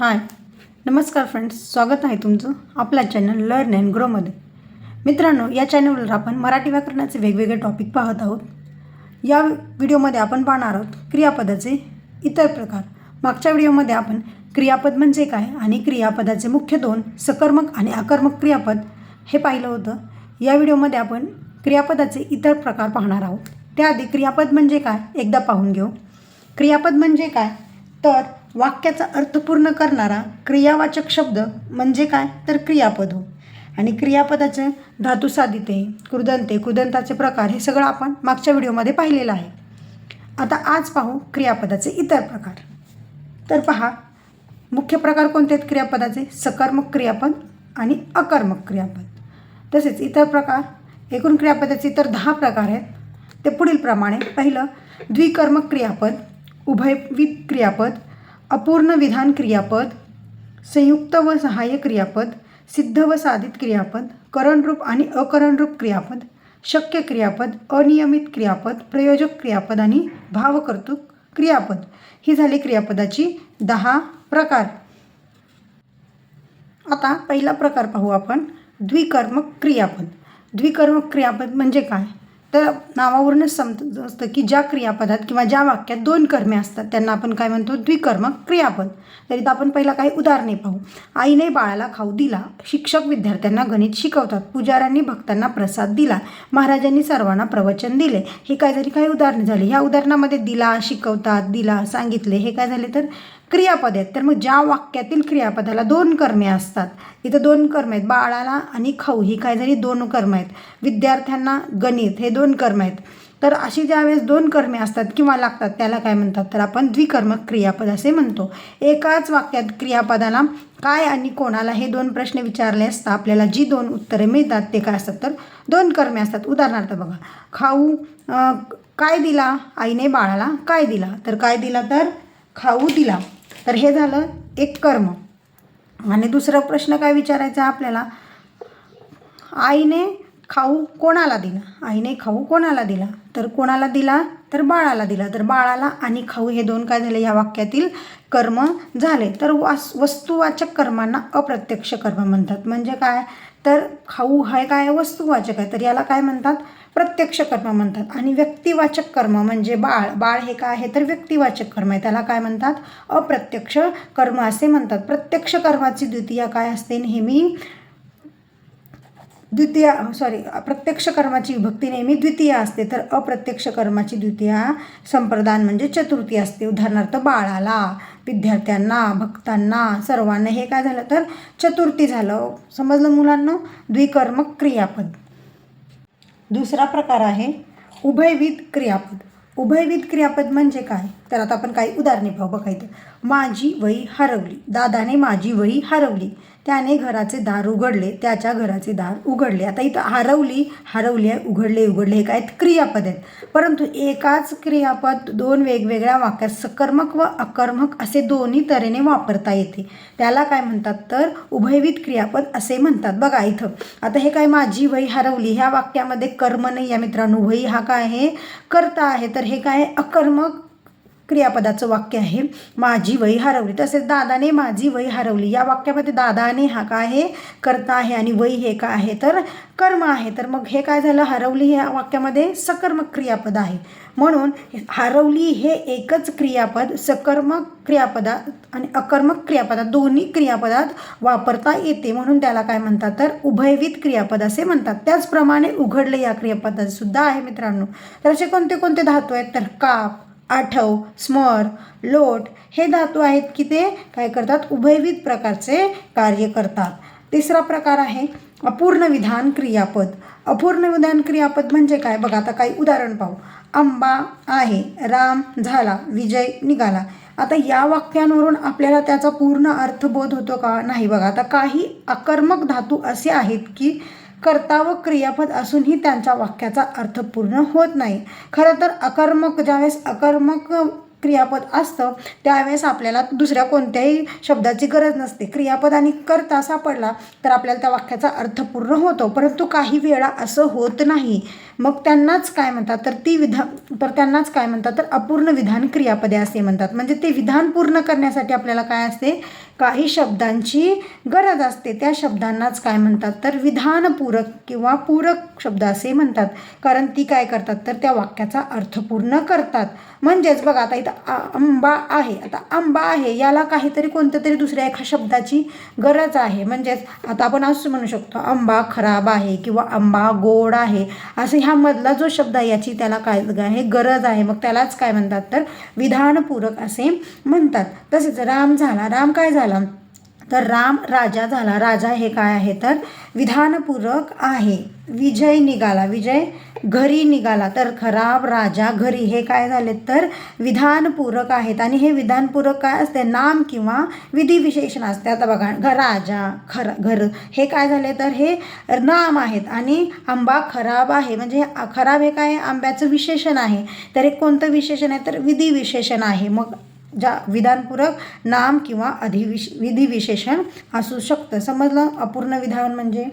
हाय. नमस्कार फ्रेंड्स स्वागत आहे तुमचं आपला चॅनल लर्न अँड ग्रोमध्ये मित्रांनो या चॅनलवर आपण मराठी व्याकरणाचे वेगवेगळे टॉपिक पाहत आहोत. या व्हिडिओमध्ये आपण पाहणार आहोत क्रियापदाचे इतर प्रकार. मागच्या व्हिडिओमध्ये आपण क्रियापद म्हणजे काय आणि क्रियापदाचे मुख्य दोन सकर्मक आणि आकर्मक क्रियापद हे पाहिलं होतं. या व्हिडिओमध्ये आपण क्रियापदाचे इतर प्रकार पाहणार आहोत. त्याआधी क्रियापद म्हणजे काय? एकदा पाहून घेऊ. क्रियापद म्हणजे काय? तर वाक्याचा अर्थ पूर्ण करणारा क्रियावाचक शब्द म्हणजे काय? तर क्रियापद हो. आणि क्रियापदाचे धातू साधिते कृदंते कृदंताचे प्रकार हे सगळं आपण मागच्या व्हिडिओमध्ये पाहिलेलं आहे. आता आज पाहू क्रियापदाचे इतर प्रकार. तर पहा मुख्य प्रकार कोणते आहेत क्रियापदाचे? सकर्मक क्रियापद आणि अकर्मक क्रियापद. तसेच इतर प्रकार एकूण क्रियापदाचे इतर दहा प्रकार आहेत. ते पुढील प्रमाणे पहिलं द्विकर्मक क्रियापद उभयविध क्रियापद अपूर्ण विधान क्रियापद संयुक्त व सहाय्य क्रियापद सिद्ध व साधित क्रियापद करणरूप आणि अकरणरूप क्रियापद शक्य क्रियापद अनियमित क्रियापद प्रयोजक क्रियापद आणि भावकर्तुक क्रियापद ही झाली क्रियापदाची दहा प्रकार. आता पहिला प्रकार पाहू आपण. द्विकर्मक क्रियापद. द्विकर्मक क्रियापद म्हणजे काय? तर नावावरूनच असतं की ज्या क्रियापदात किंवा ज्या वाक्यात दोन कर्मे असतात त्यांना आपण काय म्हणतो? द्विकर्म क्रियापद. तर आपण पहिला काही उदाहरणे पाहू. आईने बाळाला खाऊ दिला शिक्षक विद्यार्थ्यांना गणित शिकवतात पुजाऱ्यांनी भक्तांना प्रसाद दिला महाराजांनी सर्वांना प्रवचन दिले. हे काय झाली? काही उदाहरणे झाली. ह्या उदाहरणामध्ये दिला शिकवतात दिला सांगितले. हे काय झाले तर? क्रियापद आहेत. तर मग ज्या वाक्यातील क्रियापदाला दोन कर्मे असतात इथं दोन कर्म आहेत बाळाला आणि खाऊ ही काय झाली दोन कर्म आहेत विद्यार्थ्यांना गणित हे दोन कर्म आहेत. तर अशी ज्यावेळेस दोन कर्मे असतात किंवा लागतात त्याला काय म्हणतात? तर आपण द्विकर्मक क्रियापद असे म्हणतो. एकाच वाक्यात क्रियापदाला काय आणि कोणाला हे दोन प्रश्न विचारले असता आपल्याला जी दोन उत्तरे मिळतात ते काय असतात? तर दोन कर्मे असतात. उदाहरणार्थ बघा खाऊ काय दिला आईने बाळाला? काय दिला? तर काय दिला? तर खाऊ दिला. तर हे झालं एक कर्म. आणि दुसरा प्रश्न काय विचारायचा आपल्याला? आईने खाऊ कोणाला दिला? आईने खाऊ कोणाला दिला? तर कोणाला दिला? तर बाळाला दिला. तर बाळाला आणि खाऊ हे दोन काय झाले? या वाक्यातील कर्म झाले. तर वास वस्तुवाचक कर्मांना अप्रत्यक्ष कर्म म्हणतात. म्हणजे काय? तर खाऊ हे काय? वस्तुवाचक आहे. तर याला काय म्हणतात? प्रत्यक्ष कर्म म्हणतात. आणि व्यक्तिवाचक कर्म म्हणजे बाळ. बाळ हे काय आहे? तर व्यक्तिवाचक कर्म आहे. त्याला काय म्हणतात? अप्रत्यक्ष कर्म असे म्हणतात. प्रत्यक्ष कर्माची द्वितीया काय असते? नेहमी द्वितीय सॉरी प्रत्यक्ष कर्माची विभक्ती नेहमी द्वितीय असते. तर अप्रत्यक्ष कर्माची द्वितीया संप्रदान म्हणजे चतुर्थी असते. उदाहरणार्थ बाळाला विद्यार्थ्यांना भक्तांना सर्वांना हे काय झालं? तर चतुर्थी झालं. समजलं मुलांना? द्विकर्मक क्रियापद. दुसरा प्रकार आहे उभयविध क्रियापद. उभयविध क्रियापद म्हणजे काय? तर आता आपण काही उदाहरणे पाहू. बघायचं माझी वही हरवली. दादाने माझी वही हरवली. त्याने घराचे दार उघडले त्याच्या घराचे दार उघडले. आता इथं हरवली हरवली आहे उघडले उघडले हे काय क्रियापद आहेत. परंतु एकाच क्रियापद दोन वेगवेगळ्या वाक्यात सकर्मक व अकर्मक असे दोन्ही तऱ्हेने वापरता येते. त्याला काय म्हणतात तर उभयविध क्रियापद असे म्हणतात. बघा इथं. आता हे काय माझी वही हरवली ह्या वाक्यामध्ये कर्म नाही या मित्रांनो. वही हा काय आहे? कर्ता आहे. तर हे काय अकर्मक क्रियापदाचं वाक्य आहे माझी वही हरवली. तसेच दादाने माझी वही हरवली. या वाक्यामध्ये दादाने हा काय आहे करता आहे आणि वही हे काय आहे तर कर्म आहे. तर मग हे काय झालं? हरवली या वाक्यामध्ये सकर्मक क्रियापद आहे. म्हणून हरवली हे एकच क्रियापद सकर्मक क्रियापदात आणि अकर्मक क्रियापदात दोन्ही क्रियापदात वापरता येते. म्हणून त्याला काय म्हणतात तर उभयविध क्रियापद असे म्हणतात. त्याचप्रमाणे उघडले या क्रियापदात सुद्धा आहे मित्रांनो. तर असे कोणते कोणते धातू आहेत? तर काप आठव स्मर लोट हे धातू आहेत की ते काय करतात? उभयविध प्रकारचे कार्य करतात. तिसरा प्रकार आहे अपूर्ण विधान क्रियापद. अपूर्ण विधान क्रियापद म्हणजे काय? बघा आता काही उदाहरण पाहू. आंबा आहे राम झाला विजय निघाला. आता या वाक्यांवरून आपल्याला त्याचा पूर्ण अर्थबोध होतो का? नाही बघा आता काही आकर्मक धातू असे आहेत की कर्ता व क्रियापद असूनही त्यांच्या वाक्याचा अर्थ पूर्ण होत नाही. खरं तर अकर्मक ज्यावेळेस अकर्मक क्रियापद असतं त्यावेळेस आपल्याला दुसऱ्या कोणत्याही शब्दाची गरज नसते. क्रियापद आणि कर्ता सापडला तर आपल्याला त्या वाक्याचा अर्थ पूर्ण होतो परंतु काही वेळा असं होत नाही. मग त्यांनाच काय म्हणतात? तर ती विधान तर त्यांनाच काय म्हणतात? तर अपूर्ण विधान क्रियापदे असे म्हणतात. म्हणजे ते विधान पूर्ण करण्यासाठी आपल्याला काय असते? काही शब्दांची गरज असते. त्या शब्दांनाच काय म्हणतात? तर विधानपूरक किंवा पूरक शब्द असे म्हणतात. कारण ती काय करतात? तर त्या वाक्याचा अर्थ पूर्ण करतात. म्हणजेच बघा आता इथं आ- आंबा आहे. आता आंबा आहे याला काहीतरी कोणत्या तरी दुसऱ्या एका शब्दाची गरज आहे. म्हणजेच आता आपण असं म्हणू शकतो आंबा खराब आहे किंवा आंबा गोड आहे असं ह्यामधला जो शब्द आहे याची त्याला काय आहे गरज आहे. मग त्यालाच काय म्हणतात तर विधानपूरक असे म्हणतात. तसेच राम झाला. राम काय झाला? तर राम राजा झाला. राजा हे काय आहे तर विधानपूरक आहे. विजय निघाला. विजय घरी निघाला. तर खराब राजा घरी. हे काय झाले तर विधानपूरक आहेत. आणि हे विधानपूरक काय असते? नाम किंवा विधिविशेषण असते. आता बघा घ राजा खर घर हे काय झाले तर हे नाम आहेत. आणि आंबा खराब आहे. म्हणजे खराब हे काय? आहे? आंब्याचं विशेषण आहे. तर हे कोणतं विशेषण आहे? तर विधिविशेषण आहे. मग ज्या विधानपूरक नाम किंवा अधिविश विधिविशेषण असू शकतं. समजलं? अपूर्ण विधान म्हणजे?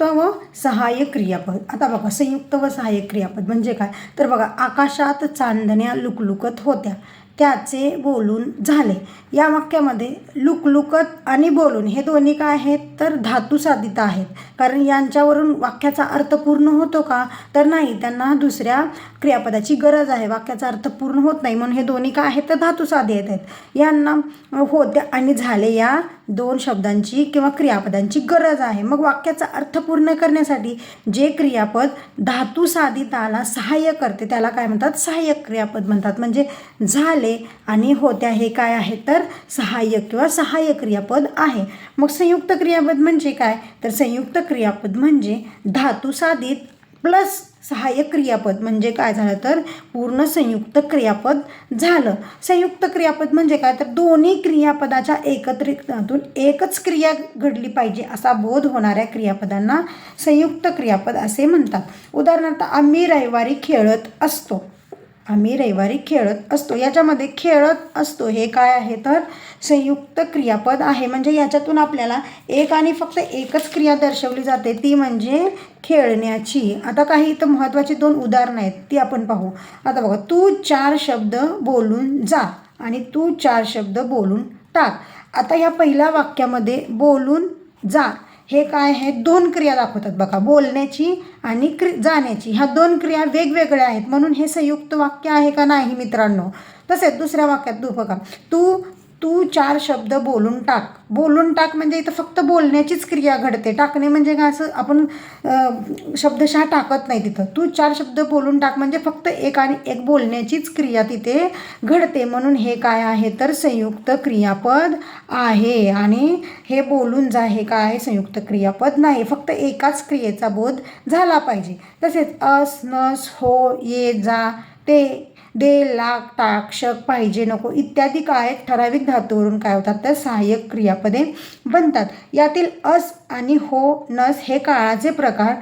व सहाय्यक क्रियापद. आता बघा संयुक्त व सहाय्यक क्रियापद म्हणजे काय? तर बघा आकाशात चांदण्या लुकलुकत होत्या. त्याचे बोलून झाले. या वाक्यामध्ये लुकलुकत आणि बोलून हे दोन्ही काय आहेत? तर धातुसाधित आहेत. कारण यांच्यावरून वाक्याचा अर्थ पूर्ण होतो का? तर नाही त्यांना दुसऱ्या क्रियापदाची गरज आहे. वाक्याचा अर्थ पूर्ण होत नाही म्हणून हे दोन्ही काय आहेत? तर धातुसाधित आहेत. यांना होत्या आणि झाले या दोन शब्दांची किंवा क्रियापदांची गरज आहे. मग वाक्याचा अर्थ पूर्ण करण्यासाठी जे क्रियापद धातुसाधिताला सहाय्य करते त्याला काय म्हणतात? सहाय्यक क्रियापद म्हणतात. म्हणजे झाले आणि होत्या हे काय आहे? तर सहाय्यक किंवा सहाय्य क्रियापद आहे. मग संयुक्त क्रियापद म्हणजे काय? तर संयुक्त क्रियापद म्हणजे धातू साधित प्लस सहाय्यक क्रियापद. म्हणजे काय झालं? तर पूर्ण संयुक्त क्रियापद झालं. संयुक्त क्रियापद म्हणजे काय? तर दोन्ही क्रियापदाच्या एकत्रितातून एकच क्रिया घडली पाहिजे असा बोध होणाऱ्या क्रियापदांना संयुक्त क्रियापद असे म्हणतात. उदाहरणार्थ आम्ही रविवारी खेळत असतो. आम्ही रविवारी खेळत असतो. याच्यामध्ये खेळत असतो हे काय आहे? तर संयुक्त क्रियापद आहे. म्हणजे याच्यातून आपल्याला एक आणि फक्त एकच क्रिया दर्शवली जाते. ती म्हणजे खेळण्याची. आता काही इथं महत्त्वाची दोन उदाहरणं आहेत. ती आपण पाहू. आता बघा तू चार शब्द बोलून जा आणि तू चार शब्द बोलून टाक. आता या पहिल्या वाक्यामध्ये बोलून जा. हे काय आहे? दोन क्रिया दाखवतात बघा बोलण्याची आणि क्रि जाण्याची. ह्या दोन क्रिया वेगवेगळ्या आहेत. म्हणून हे संयुक्त वाक्य आहे का नाही मित्रांनो? तसेच दुसऱ्या वाक्यात तू बघा. तू तू चार शब्द बोलून टाक. बोलून टाक म्हणजे इथं फक्त बोलण्याचीच क्रिया घडते. टाकणे म्हणजे काय असं आपण शब्दशः टाकत नाही तिथं. तू चार शब्द बोलून टाक म्हणजे फक्त एक आणि एक बोलण्याचीच क्रिया तिथे घडते. म्हणून हे काय आहे तर संयुक्त क्रियापद आहे. आणि हे बोलून जा हे काय आहे संयुक्त क्रियापद नाही. फक्त एकाच क्रियेचा बोध झाला पाहिजे. तसेच अस नस हो ये जा ते दे लाख टाक शक पाहिजे नको इत्यादी काय ठराविक धातूवरून काय होतात? तर सहाय्यक क्रियापदे बनतात. यातील अस आणि हो नस हे काळाचे प्रकार.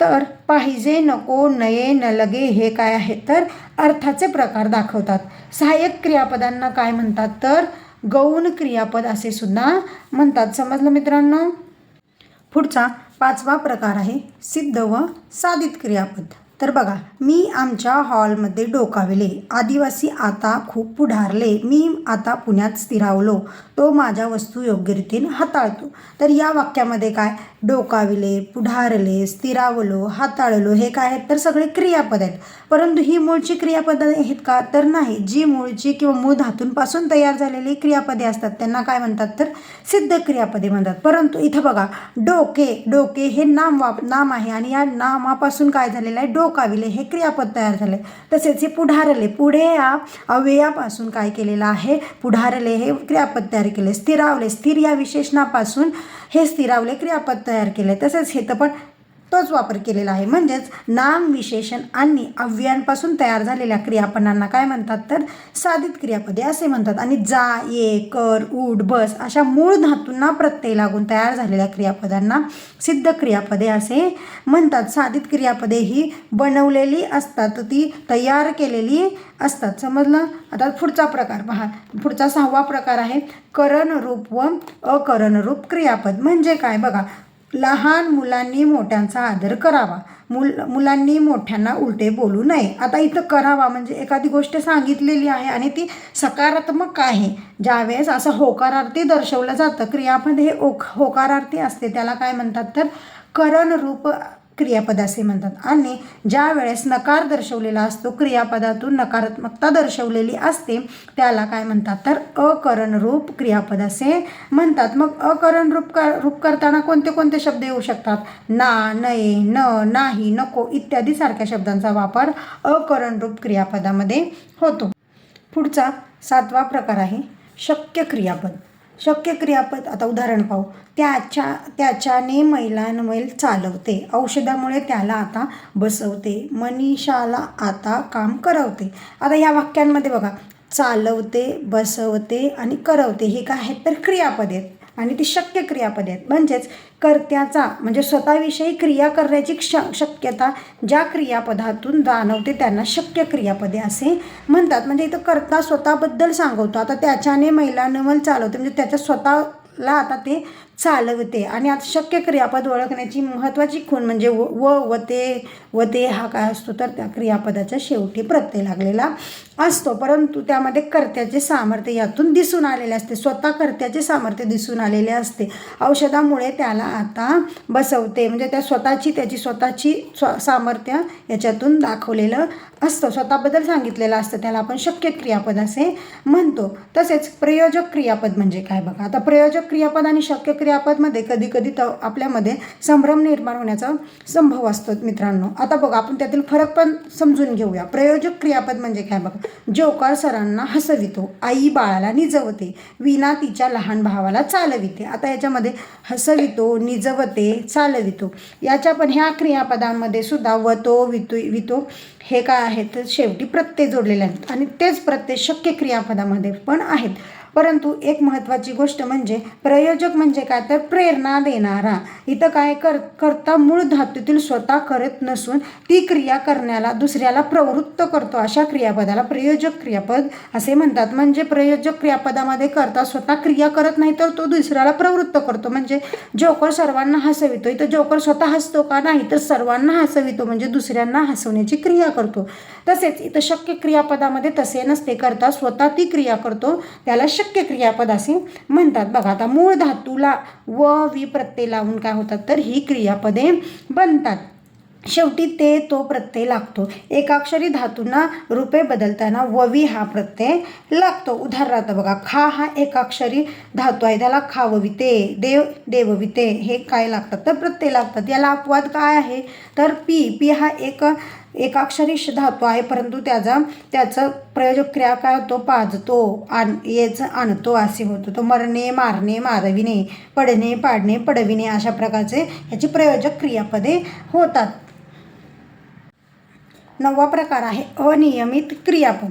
तर पाहिजे नको नये न लगे हे काय आहे? तर अर्थाचे प्रकार दाखवतात. सहाय्यक क्रियापदांना काय म्हणतात? तर गौण क्रियापद असे सुद्धा म्हणतात. समजलं मित्रांनो? पुढचा पाचवा प्रकार आहे सिद्ध व साधित क्रियापद. तर बघा मी आमच्या हॉलमध्ये डोकाविले. आदिवासी आता खूप पुढारले. मी आता पुण्यात स्थिरावलो. तो माझ्या वस्तू योग्यरीतीने हाताळतो. तर या वाक्यामध्ये काय? डोकाविले पुढारले स्थिरावलो हाताळलो हे काय आहेत? तर सगळे क्रियापद आहेत. परंतु ही मूळची क्रियापद आहेत का? तर नाही. जी मूळची किंवा मूळ धातूंपासून तयार झालेली क्रियापदे असतात त्यांना काय म्हणतात? तर सिद्ध क्रियापदे म्हणतात. परंतु इथं बघा डोके डोके हे नाम वाप नाम आहे आणि या नामापासून काय झालेलं आहे? डोकाविले हे क्रियापद तयार झाले. तसेच हे पुढारले पुढे या अव्ययापासून काय केलेलं आहे? पुढारले हे क्रियापद तयार केले. स्थिरावले स्थिर या विशेषणापासून हे स्थिरावले क्रियापद तयार केले. तसेच हे तर पण तोच वापर केलेला आहे. म्हणजेच नाम विशेषण आणि अव्ययांपासून तयार झालेल्या क्रियापदांना काय म्हणतात तर साधित क्रियापदे असे म्हणतात. आणि जा ये कर उड बस अशा मूळ धातूंना प्रत्यय लागून तयार झालेल्या क्रियापदांना सिद्ध क्रियापदे असे म्हणतात. साधित क्रियापदे ही बनवलेली असतात ती तयार केलेली असतात. समजलं? आता पुढचा प्रकार पहा. पुढचा सहावा प्रकार आहे करणरूप व अकरणरूप क्रियापद. म्हणजे काय? बघा लहान मुलांनी मोठ्यांचा आदर करावा. मुल मुलांनी मोठ्यांना उलटे बोलू नये. आता इथं करावा म्हणजे एखादी गोष्ट सांगितलेली आहे आणि ती सकारात्मक आहे. ज्यावेळेस असं होकारार्थी दर्शवलं जातं क्रियापद हे ओक होकारार्थी असते त्याला काय म्हणतात तर करणरूप क्रियापद असे म्हणतात. आणि ज्या वेळेस नकार दर्शवलेला असतो क्रियापदातून नकारात्मकता दर्शवलेली असते त्याला काय म्हणतात? तर अकरणरूप क्रियापद असे म्हणतात. मग अकरणरूप कर रूप करताना कोणते कोणते शब्द येऊ शकतात? ना नये न नाही नको इत्यादी सारख्या शब्दांचा वापर अकरणरूप क्रियापदामध्ये होतो. पुढचा सातवा प्रकार आहे शक्य क्रियापद. शक्य क्रियापद आता उदाहरण पाहू. त्याच्या त्याच्याने मैलानमैल चालवते. औषधामुळे त्याला आता बसवते. मनीषाला आता काम करवते. आता या वाक्यांमध्ये बघा. चालवते बसवते आणि करवते. हे काय आहेत तर क्रियापद आहेत. आणि ती शक्य क्रियापदे आहेत. म्हणजेच कर्त्याचा म्हणजे स्वतःविषयी क्रिया करण्याची क्ष शक्यता ज्या क्रियापदातून जाणवते त्यांना शक्य क्रियापदे असे म्हणतात. म्हणजे इथं कर्ता स्वतःबद्दल सांगवतो. आता त्याच्याने महिला नवल चालवते. म्हणजे त्याच्या स्वतःला आता ते चालवते. आणि आता शक्य क्रियापद ओळखण्याची महत्त्वाची खूण म्हणजे व व व ते व ते हा काय असतो तर त्या क्रियापदाच्या शेवटी प्रत्यय लागलेला असतो. परंतु त्यामध्ये कर्त्याचे सामर्थ्य यातून दिसून आलेले असते. स्वतः कर्त्याचे सामर्थ्य दिसून आलेले असते. औषधामुळे त्याला आता बसवते. म्हणजे त्या स्वतःची त्याची स्वतःची स्व सामर्थ्य याच्यातून दाखवलेलं असतं. स्वतःबद्दल सांगितलेलं असतं. त्याला आपण शक्य क्रियापद असे म्हणतो. तसेच प्रयोजक क्रियापद म्हणजे काय बघा. आता प्रयोजक क्रियापद आणि शक्य क्रिया व्यापारमध्ये कधी कधी त आपल्यामध्ये संभ्रम निर्माण होण्याचा संभव असतो मित्रांनो. आता बघा आपण त्यातील फरक पण समजून घेऊया. प्रयोजक क्रियापद म्हणजे काय बघा? जोकार सरांना हसवितो. आई बाळाला निजवते. विना तिच्या लहान भावाला चालविते. आता याच्यामध्ये हसवितो निजवते चालवितो. याच्या पण ह्या क्रियापदांमध्ये सुद्धा वतो वितो वितो हे काय आहेत? शेवटी प्रत्यय जोडलेले आहेत. आणि तेच प्रत्यय शक्य क्रियापदामध्ये पण आहेत. परंतु एक महत्त्वाची गोष्ट म्हणजे प्रयोजक म्हणजे काय तर प्रेरणा देणारा. इथं काय कर करता मूळ धातूतील स्वतः करत नसून ती क्रिया करण्याला दुसऱ्याला प्रवृत्त करतो अशा क्रियापदाला प्रयोजक क्रियापद असे म्हणतात. म्हणजे प्रयोजक क्रियापदामध्ये करता स्वतः क्रिया करत नाही तर तो दुसऱ्याला प्रवृत्त करतो. म्हणजे जोकर सर्वांना हसवितो. इथं जोकर स्वतः हसतो का नाही? तर सर्वांना हसवितो. म्हणजे दुसऱ्यांना हसवण्याची क्रिया करतो. तसेच इथं शक्य क्रियापदामध्ये तसे नसते. करता स्वतः ती क्रिया करतो. त्याला शक्य क्रियापद असे म्हणतात. बघा आता मूळ धातूला व वि प्रत्यय लावून काय होतात? तर ही क्रियापदे बनतात. शेवटी ते तो प्रत्यय लागतो. एकाक्षरी धातूंना रूपे बदलताना ववी हा प्रत्यय लागतो. उदाहरणार्थ बघा खा हा एकाक्षरी धातू आहे. त्याला खावविते देव देवविते हे काय लागतात? तर प्रत्यय लागतात. याला अपवाद काय आहे? तर पी पी हा एक एकाक्षरी धातू आहे परंतु त्याचा त्याचं प्रयोजक क्रिया काय होतो पाजतो आण येच आणतो असे होतो. तो मरणे मारणे मारविणे पडणे पाडणे पडविणे अशा प्रकारचे याची प्रयोजक क्रियापदे होतात. नववा प्रकार आहे अनियमित क्रियापद.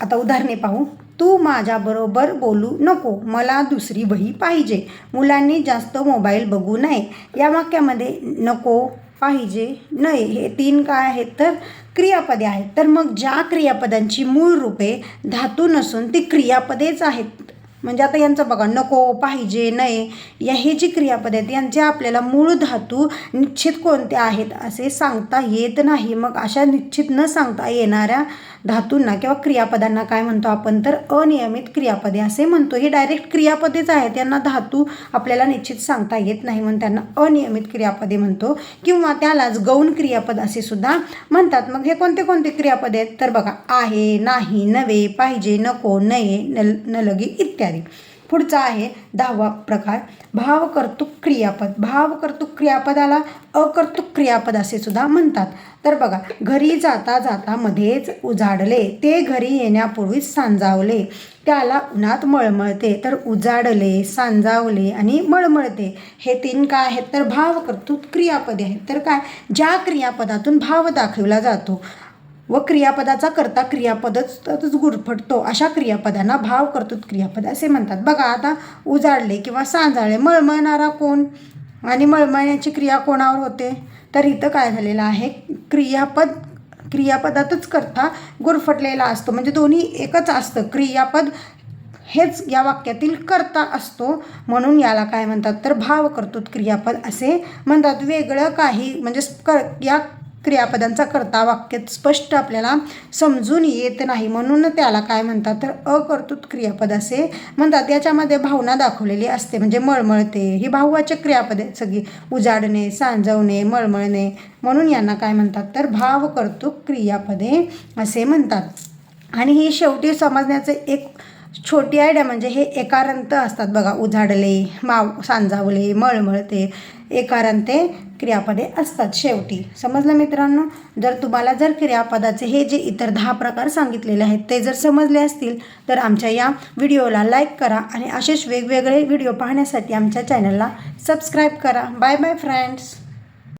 आता उदाहरणे पाहू. तू माझ्याबरोबर बोलू नको मला दुसरी वही पाहिजे. मुलांनी जास्त मोबाईल बघू नये. या वाक्यामध्ये नको पाहिजे? नये हे तीन काय आहेत तर क्रियापदे आहेत. तर मग ज्या क्रियापदांची मूळ रूपे धातू नसून ती क्रियापदेच आहेत. म्हणजे आता यांचं बघा नको पाहिजे नये या हे जी क्रियापद आहेत यांचे आपल्याला मूळ धातू निश्चित कोणते आहेत असे सांगता येत नाही. मग अशा निश्चित न सांगता येणाऱ्या धातूंना किंवा क्रियापदांना काय म्हणतो आपण? तर अनियमित क्रियापदे असे म्हणतो. हे डायरेक्ट क्रियापदेच आहेत. यांना धातू आपल्याला निश्चित सांगता येत नाही म्हणून त्यांना अनियमित क्रियापदे म्हणतो. किंवा त्यालाच गौण क्रियापद असे सुद्धा म्हणतात. मग हे कोणते कोणते क्रियापदे आहेत? तर बघा आहे नाही नवे पाहिजे नको नये न नलगी इत्यादी. पुढचा आहे दहावा प्रकार भावकर्तुक क्रियापद. भावकर्तुक क्रियापदाला अकर्तुक क्रियापद असे सुद्धा म्हणतात. तर बघा घरी जाता जाता मध्येच उजाडले ते घरी येण्यापूर्वीच सांजावले. त्याला उन्हात मळमळते तर उजाडले सांजावले आणि मळमळते. हे तीन काय आहेत? तर भावकर्तुक क्रियापदे आहेत. तर काय? ज्या क्रियापदातून भाव दाखवला जातो व क्रियापदाचा करता क्रियापदच गुरफटतो. अशा क्रियापदांना भाव कर्तृत क्रियापद असे म्हणतात. बघा आता उजाडले किंवा सांजाळले मळमळणारा कोण आणि मळमळण्याची क्रिया कोणावर होते? तर इथं काय झालेलं आहे? क्रियापद क्रियापदातच करता गुरफटलेला असतो. म्हणजे दोन्ही एकच असतं. क्रियापद हेच या वाक्यातील कर्ता असतो. म्हणून याला काय म्हणतात? तर भाव कर्तृत क्रियापद असे म्हणतात. वेगळं काही म्हणजे कर या क्रियापदांचा करता वाक्यात स्पष्ट आपल्याला समजून येत नाही. म्हणून त्याला काय म्हणतात तर अकर्तृत क्रियापद असे म्हणतात. याच्यामध्ये भावना दाखवलेली असते. म्हणजे मळमळते. ही भाववाचक क्रियापदे सगळी. उजाडणे सांजवणे मळमळणे. म्हणून यांना काय म्हणतात तर भावकर्तुक क्रियापदे असे म्हणतात. आणि ही शेवटी समजण्याचे एक छोटी आयडिया म्हणजे हे एकारांत असतात बघा. उजाडले माव सांजावले मळमळते. एकारांते क्रियापदे असतात शेवटी. समजलं मित्रांनो? जर तुम्हाला जर क्रियापदाचे हे जे इतर दहा प्रकार सांगितलेले आहेत ते जर समजले असतील तर आमच्या या व्हिडिओला लाईक करा आणि असेच वेगवेगळे व्हिडिओ पाहण्यासाठी आमच्या चॅनलला सबस्क्राईब करा. Bye bye friends